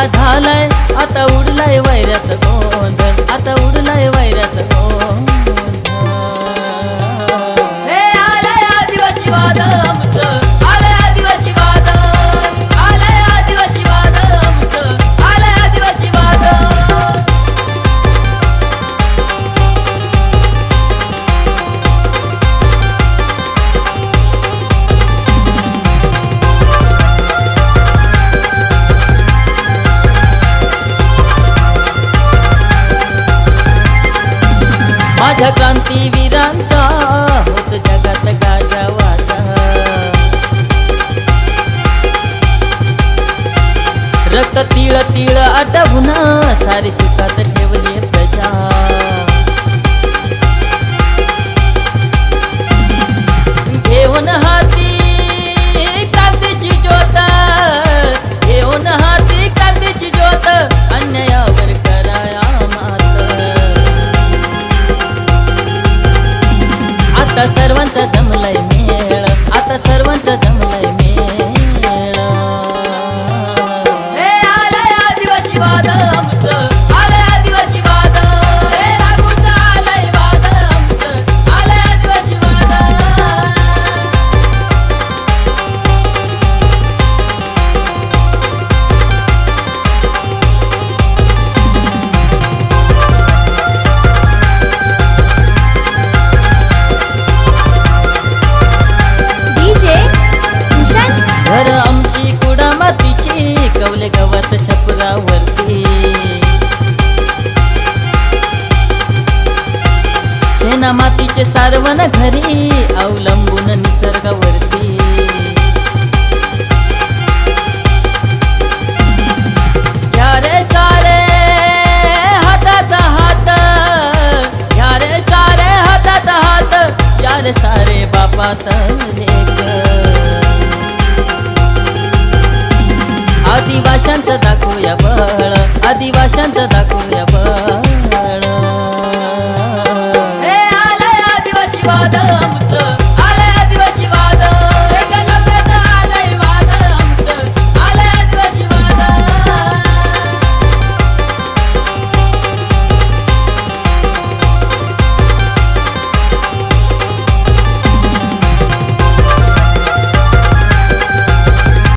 मोठा झालाय. आता उडलाय वैऱ्याचा गोंधळ. आता उडलाय वैऱ्याचा गोंधळ. माझ्या क्रांतीवीरांचा होत जगात गाजावाचा. रक्त तिळ तिळ आटवून सारी सुखात ठेवली सर्वांचा जमलाय मेळ. आता सर्वांचा जमलाय सेना मातीचे सारवण घरी अवलंबून निसर्गावरती. घ्या रे सारे हातात हात घ्या रे सारे हातात हात या रे सारे बापात लेक आदिवाशांचं दाखवूया बळ आदिवाशांचं दाखवूया बळ.